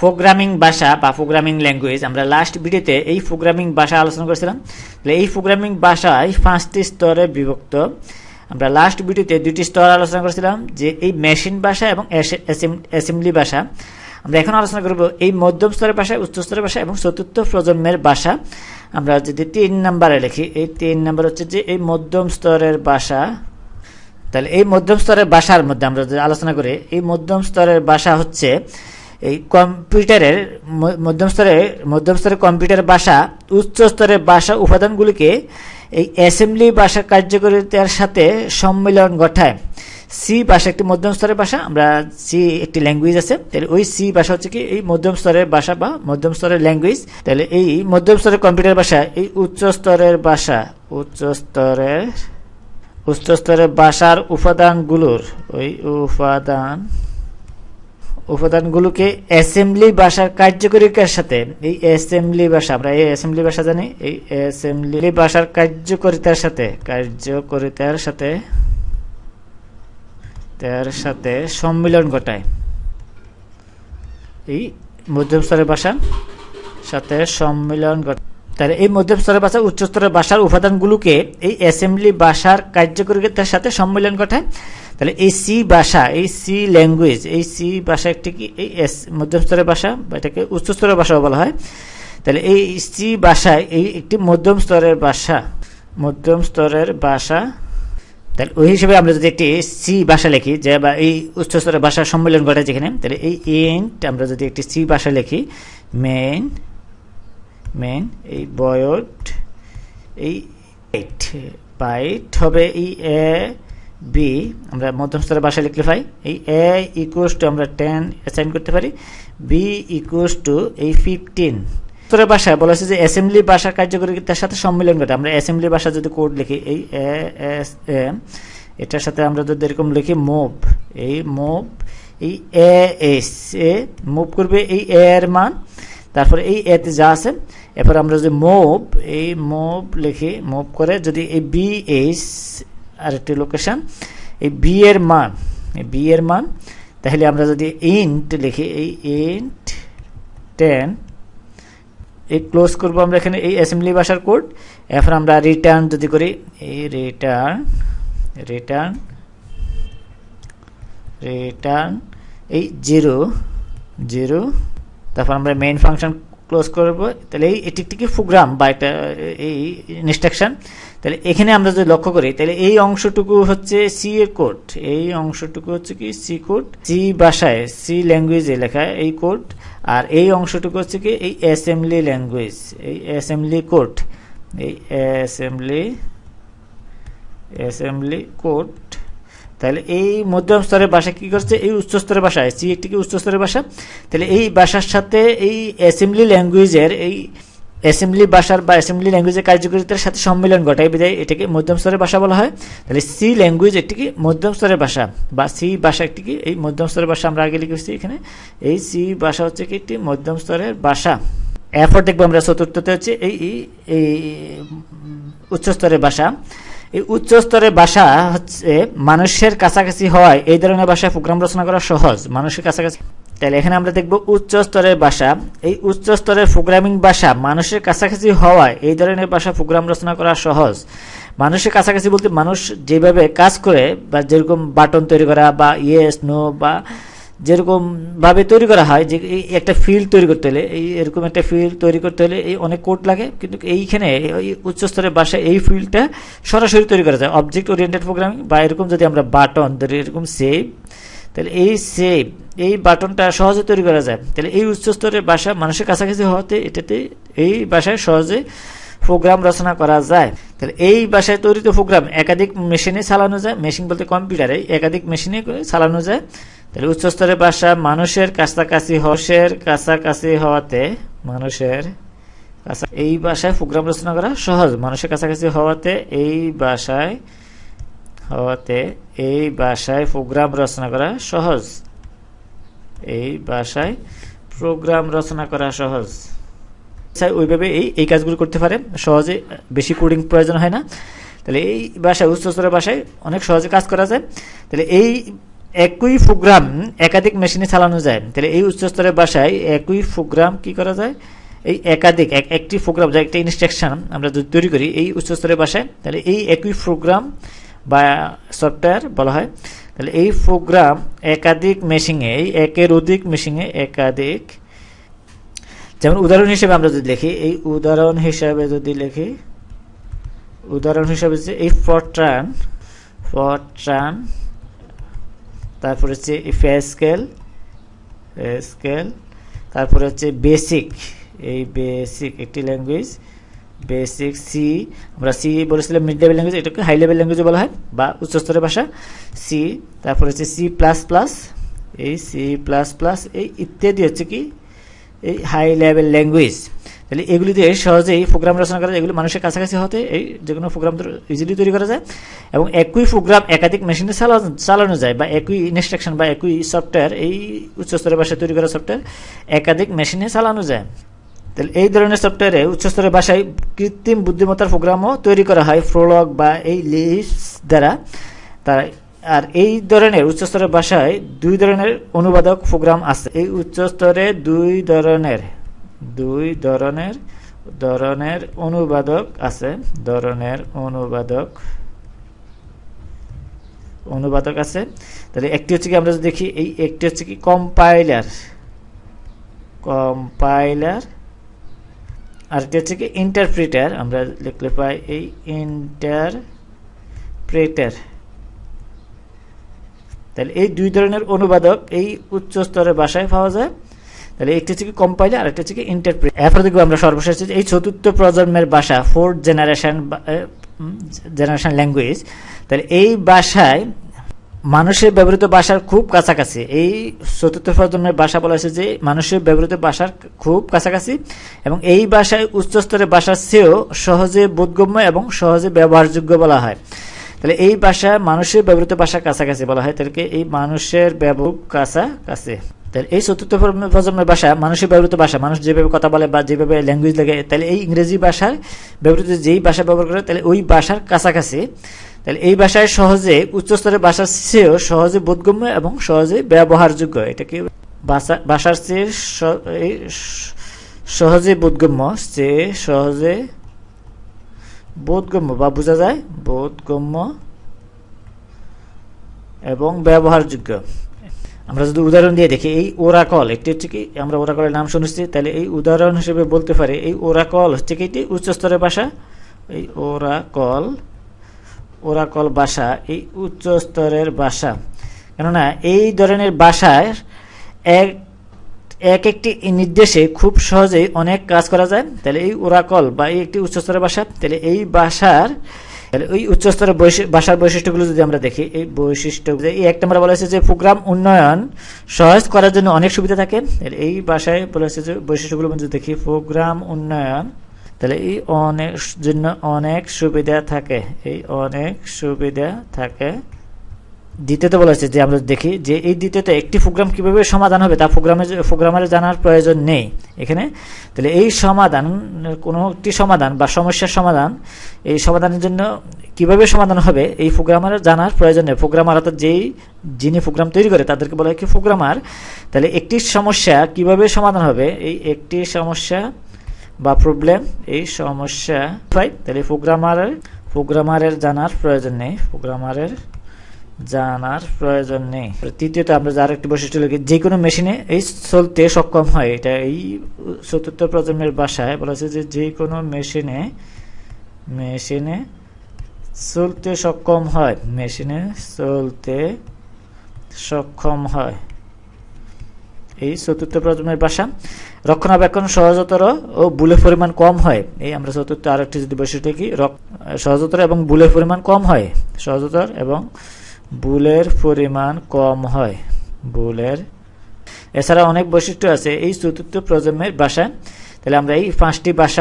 Programming ভাষা বা programming language আমরা লাস্ট ভিডিওতে এই প্রোগ্রামিং ভাষা আলোচনা করেছিলাম। তাহলে এই প্রোগ্রামিং ভাষায় পাঁচটি স্তরে বিভক্ত। আমরা লাস্ট ভিডিওতে দুটি স্তর আলোচনা করেছিলাম, যে এই মেশিন ভাষা এবং অ্যাসেম্বলি ভাষা। আমরা এখন আলোচনা করব এই মধ্যম স্তরের ভাষা, উচ্চ স্তরের ভাষা এবং চতুর্থ প্রজন্মের ভাষা। আমরা যদি তিন নাম্বারে লিখি, এই তিন নাম্বার হচ্ছে যে এই মধ্যম স্তরের ভাষা। তাহলে এই মধ্যম স্তরের ভাষার মধ্যে আমরা যদি আলোচনা করি, এই মধ্যম স্তরের ভাষা হচ্ছে এই কম্পিউটারের মধ্যম স্তরে, মধ্যম কম্পিউটার ভাষা, উচ্চ স্তরের ভাষা উপাদানগুলিকে এই অ্যাসেম্বলি ভাষা কার্যকরিতার সাথে সম্মিলন ঘটায়। সি ভাষা একটি মধ্যম স্তরের ভাষা, আমরা সি একটি ল্যাঙ্গুয়েজ আছে। তাহলে ওই সি ভাষা হচ্ছে কি এই মধ্যম স্তরের ভাষা বা মধ্যম স্তরের ল্যাঙ্গুয়েজ তাহলে এই মধ্যম স্তরের কম্পিউটার ভাষা, এই উচ্চ স্তরের ভাষা, উচ্চ স্তরের উচ্চ স্তরের ভাষার উপাদানগুলোর, ওই উপাদান উপাদানগুলোকে অ্যাসেম্বলি ভাষার কার্যকরিতার সাথে, এই অ্যাসেম্বলি ভাষা, আমরা এই অ্যাসেম্বলি ভাষা জানি, এই অ্যাসেম্বলি ভাষার কার্যকরিতার সাথে কার্যকরিতার সাথে, তার সাথে সম্মিলন ঘটায়। এই মধ্যম স্তরের ভাষা সাথে সম্মিলন ঘটায়। তাহলে এই মধ্যম স্তরের ভাষা, উচ্চ স্তরের ভাষার উপাদানগুলোকে এই অ্যাসেম্বলি ভাষার কার্যকরিতার সাথে সম্মিলন ঘটায়। তাহলে এই সি ভাষা, এই সি ল্যাঙ্গুয়েজ এই সি ভাষা একটি কি? এই এস- মধ্যম স্তরের ভাষা, বা এটাকে উচ্চ স্তরের ভাষাও বলা হয়। তাহলে এই সি ভাষায় এই একটি মধ্যম স্তরের ভাষা মধ্যম স্তরের ভাষা। তাহলে ওই হিসেবে আমরা যদি একটি সি ভাষা লিখি, যে বা এই উচ্চ স্তরের ভাষা সম্মেলন ঘটে যেখানে, তাহলে এই ইন্ট আমরা যদি একটি সি ভাষা লিখি, মেন মেন, এই বয়ট এই বাইট হবে এই এ বি আমরা মধ্যম স্তরের ভাষা লিখলে পাই, এই এ ইকুয়াস টু আমরা টেন অ্যাসাইন করতে পারি বি ইকুয়াস টু এই ফিফটিন স্তরের ভাষায় বলা হয়েছে যে অ্যাসেম্বলি ভাষার কার্যকরিতার সাথে সম্মিলন ঘটে। আমরা অ্যাসেম্বলি ভাষা যদি কোড লিখি, এই এ এস এম এটার সাথে আমরা যদি এরকম লিখি মুভ এই মুভ এই এ এস এ মুভ করবে, এই এ এর মান, তারপরে এই এতে যা আছে, এরপর আমরা যদি মুভ এই মুভ লিখি মুভ করে যদি এই বি এইচ আর একটি লোকেশন এই বি এর মান, এই বি এর মান, তাহলে আমরা যদি ইন্ট লিখি, এই ইন্ট টেন এই ক্লোজ করব আমরা এখানে এই অ্যাসেম্বলি ভাষার কোড এরপর আমরা রিটার্ন যদি করি, এই রিটার্ন রিটার্ন রিটার্ন এই জিরো জিরো তারপর আমরা মেইন ফাংশন ক্লোজ করব, তাহলে এই এটি একটি প্রোগ্রাম বা একটা এই ইনস্ট্রাকশন তাহলে এখানে আমরা যদি লক্ষ্য করি, তাহলে এই অংশটুকু হচ্ছে সি এ কোড এই অংশটুকু হচ্ছে কি সি কোড সি ভাষায় সি ল্যাঙ্গুয়েজে লেখা এই কোড আর এই অংশটুকু হচ্ছে কি এই অ্যাসেম্বলি ল্যাঙ্গুয়েজ এই অ্যাসেম্বলি কোড এই অ্যাসেম্বলি অ্যাসেম্বলি কোড তাহলে এই মধ্যম স্তরের ভাষা কি করছে? এই উচ্চ স্তরের ভাষা সি একটি কি উচ্চ স্তরের ভাষা? তাহলে এই ভাষার সাথে এই অ্যাসেম্বলি ল্যাঙ্গুয়েজের এই অ্যাসেম্বলি ভাষার বা অ্যাসেম্বলি ল্যাঙ্গুয়েজের কার্যকারিতার সাথে সম্মিলন ঘটায়। বিধায় এটাকে মধ্যম স্তরের ভাষা বলা হয়। তাহলে সি ল্যাঙ্গুয়েজ একটি কি? মধ্যম স্তরের ভাষা বা সি ভাষা একটি কি? এই মধ্যম স্তরের ভাষা আমরা আগে লিখেছি এখানে। এই সি ভাষা হচ্ছে কি একটি মধ্যম স্তরের ভাষা। এরপর দেখব আমরা চতুর্থতে হচ্ছে এই, এই- এই, উচ্চ স্তরের ভাষা। এই উচ্চ স্তরের ভাষা হচ্ছে মানুষের কাছাকাছি হওয়ায় এই ধরনের ভাষায় প্রোগ্রাম রচনা করা সহজ, মানুষের কাছাকাছি। তাহলে এখানে আমরা দেখব উচ্চ স্তরের ভাষা এই উচ্চ স্তরের প্রোগ্রামিং ভাষা মানুষের কাছাকাছি হওয়ায় এই ধরনের ভাষা প্রোগ্রাম রচনা করা সহজ। মানুষের কাছাকাছি বলতে মানুষ যেভাবে কাজ করে বা যেরকম বাটন তৈরি করা বা ইয়েস নো বা যেরকম ভাবে তৈরি করা হয়, যে একটা ফিল্ড তৈরি করতে হলে, এই এরকম একটা ফিল্ড তৈরি করতে হলে এই অনেক কোড লাগে, কিন্তু এইখানে এই উচ্চস্তরের বাসায় এই ফিল্ডটা সরাসরি তৈরি করা যায়। অবজেক্ট ওরিয়েন্টেড প্রোগ্রামিং বা এরকম যদি আমরা বাটন ধরি এরকম সেভ তাহলে এই সেভ এই বাটনটা সহজে তৈরি করা যায়। তাহলে এই উচ্চস্তরের বাসা মানুষের কাছাকাছি হওয়াতে এটাতে এই ভাষায় সহজে প্রোগ্রাম রচনা করা যায়। তাহলে এই ভাষায় তৈরিত প্রোগ্রাম একাধিক মেশিনে চালানো যায়। মেশিন বলতে কম্পিউটারে একাধিক মেশিনে চালানো যায়। তাহলে উচ্চস্তরের ভাষা মানুষের কাছাকাছি হসের কাছাকাছি হওয়াতে মানুষের এই ভাষায় প্রোগ্রাম রচনা করা সহজ। মানুষের কাছাকাছি হওয়াতে এই ভাষায়, হওয়াতে এই ভাষায় প্রোগ্রাম রচনা করা সহজ। এই ভাষায় প্রোগ্রাম রচনা করা সহজ। চাই ওইভাবে এই এই কাজগুলো করতে পারে। সহজে বেশি কোডিং প্রয়োজন হয় না। তাহলে এই ভাষায় উচ্চ স্তরের ভাষায় অনেক সহজে কাজ করা যায়। তাহলে এই একই প্রোগ্রাম একাধিক মেশিনে চালানো যায়। তাহলে এই উচ্চস্তরের ভাষায় একই প্রোগ্রাম কি করা যায়? এই একাধিক, এক, একটি প্রোগ্রাম যা একটা ইনস্ট্রাকশন আমরা যদি তৈরি করি এই উচ্চস্তরের ভাষায় তাহলে এই একই প্রোগ্রাম বা সফটওয়্যার বলা হয়, তাহলে এই প্রোগ্রাম একাধিক মেশিনে এই একের অধিক মেশিনে একাধিক, যেমন উদাহরণ হিসেবে আমরা যদি লিখি, এই উদাহরণ হিসাবে যদি লিখি, উদাহরণ হিসাবে যে এই ফরট্রান ফরট্রান তারপর হচ্ছে স্কেল স্কেল তারপরে হচ্ছে বেসিক এই বেসিক একটি ল্যাঙ্গুয়েজ বেসিক সি আমরা সি বলেছিলাম মিড লেভেল ল্যাঙ্গুয়েজ এটাকে হাই লেভেল ল্যাঙ্গুয়েজ বলা হয়, বা উচ্চস্তরের ভাষা সি তারপর হচ্ছে সি প্লাস প্লাস এই সি প্লাস প্লাস এই ইত্যাদি হচ্ছে কি, এই হাই লেভেল ল্যাঙ্গুয়েজ তাহলে এগুলি দিয়ে সহজেই প্রোগ্রাম রচনা করা যায়, এগুলি মানুষের কাছাকাছি হতে এই যে কোনো প্রোগ্রাম ইজিলি তৈরি করা যায়। এবং একই প্রোগ্রাম একাধিক মেশিনে চালানো চালানো যায় বা একই ইনস্ট্রাকশন বা একই সফটওয়্যার এই উচ্চস্তরের ভাষায় তৈরি করা সফটওয়্যার একাধিক মেশিনে চালানো যায়। তাহলে এই ধরনের সফটওয়্যারে উচ্চস্তরের ভাষায় কৃত্রিম বুদ্ধিমত্তার প্রোগ্রামও তৈরি করা হয় ফ্রোলগ বা এই লিস্ট দ্বারা। তারা আর এই ধরনের উচ্চস্তরের ভাষায় দুই ধরনের অনুবাদক প্রোগ্রাম আছে। এই উচ্চস্তরে দুই ধরনের দুই ধরনের ধরনের অনুবাদক আছে। ধরনের অনুবাদক অনুবাদক আছে। তাহলে একটি হচ্ছে কি আমরা যদি দেখি, এই একটি হচ্ছে কি কম্পাইলার কম্পাইলার আর এটি হচ্ছে কি ইন্টারপ্রিটার আমরা লিখলে পাই এই ইন্টারপ্রেটার তাহলে এই দুই ধরনের অনুবাদক এই উচ্চ স্তরের ভাষায় পাওয়া যায়। তাহলে একটি হচ্ছে কি কম্পাইলার আর একটা হচ্ছে কি ইন্টারপ্রেট এরপর দেখব আমরা সর্বশেষ এই চতুর্থ প্রজন্মের ভাষা ফোর্থ জেনারেশন জেনারেশন ল্যাঙ্গুয়েজ তাহলে এই ভাষায় মানুষের ব্যবহৃত ভাষার খুব কাছাকাছি। এই চতুর্থ প্রজন্মের ভাষা বলা হয়েছে যে মানুষের ব্যবহৃত ভাষার খুব কাছাকাছি, এবং এই ভাষায় উচ্চস্তরের ভাষার চেয়েও সহজে বোধগম্য এবং সহজে ব্যবহারযোগ্য বলা হয়। তাহলে এই ভাষা মানুষের ব্যবহৃত ভাষার কাছাকাছি বলা হয়। তাহলে এই মানুষের ব্যবহার কাছাকাছি। তাহলে এই চতুর্থ প্রজন্মের ভাষা মানুষের ব্যবহৃত ভাষা, মানুষ যেভাবে কথা বলে বা যেভাবে ল্যাঙ্গুয়েজ লাগে তাহলে এই ইংরেজি ভাষার ব্যবহৃত যেই ভাষা ব্যবহার করে, তাহলে ওই ভাষার কাছাকাছি। তাহলে এই ভাষায় সহজে উচ্চস্তরের ভাষার চেয়েও সহজে বোধগম্য এবং সহজে ব্যবহারযোগ্য। এটাকে ভাষার চেয়ে সহজে বোধগম্য, চেয়ে সহজে বোধগম্য বা বোঝা যায়, বোধগম্য এবং ব্যবহারযোগ্য। আমরা যদি উদাহরণ দিয়ে দেখি, এই ওরাকল, একটি হচ্ছে কি, আমরা ওরাকলের নাম শুনেছি, তাহলে এই উদাহরণ হিসেবে বলতে পারি, এই ওরাকল হচ্ছে কি এটি উচ্চস্তরের ভাষা এই ওরাকল ওরাকল ভাষা এই উচ্চ স্তরের ভাষা কেননা, এই ধরনের ভাষায় এক এক একটি নির্দেশে খুব সহজেই অনেক কাজ করা যায়। তাহলে এই ওরাকল বা এই একটি উচ্চস্তরের ভাষা তাহলে এই ভাষার তাহলে ওই উচ্চস্তরের ভাষার বৈশিষ্ট্যগুলো যদি আমরা দেখি, এই বৈশিষ্ট্য এই একটা আমরা বলা হয়েছে যে প্রোগ্রাম উন্নয়ন সহজ করার জন্য অনেক সুবিধা থাকে। এই ভাষায় বলা হয়েছে যে বৈশিষ্ট্যগুলো যদি দেখি, প্রোগ্রাম উন্নয়ন, তাহলে এই অনেক জন্য অনেক সুবিধা থাকে। এই অনেক সুবিধা থাকে। দ্বিতীয়ত বলা হচ্ছে যে আমরা দেখি যে এই দ্বিতীয়তে একটি প্রোগ্রাম কীভাবে সমাধান হবে তা প্রোগ্রামে প্রোগ্রামারে জানার প্রয়োজন নেই। এখানে তাহলে এই সমাধান কোনো একটি সমাধান বা সমস্যার সমাধান, এই সমাধানের জন্য কীভাবে সমাধান হবে এই প্রোগ্রামার জানার প্রয়োজন নেই। প্রোগ্রামার অর্থাৎ যেই, যিনি প্রোগ্রাম তৈরি করে তাদেরকে বলা হয় কি প্রোগ্রামার, তাহলে একটি সমস্যা কীভাবে সমাধান হবে? এই একটি সমস্যা বা প্রবলেম এই সমস্যা, তাহলে প্রোগ্রামারের প্রোগ্রামারের জানার প্রয়োজন নেই। প্রোগ্রামারের জানার প্রয়োজন নেই। তৃতীয়ত আমরা যার একটি বৈশিষ্ট্য লিখি, যে কোনো মেশিনে এই চলতে সক্ষম হয়। এটা এই চতুর্থ প্রজন্মের বাসায় বলা হচ্ছে যে যে কোনো মেশিনে মেশিনে চলতে সক্ষম হয়। মেশিনে চলতে সক্ষম হয়। এই চতুর্থ প্রজন্মের বাসা। রক্ষণাবেক্ষণ সহজতর ও বুলের পরিমাণ কম হয়। এই আমরা চতুর্থ আরেকটি যদি বৈশিষ্ট্য কি সহজতর এবং বুলের পরিমাণ কম হয়। সহজতর এবং বুলের পরিমাণ কম হয়। বুলের এছাড়া অনেক বৈশিষ্ট্য আছে। এই চতুর্থ প্রজন্মের বাসায় তাহলে আমরা এই পাঁচটি ভাষা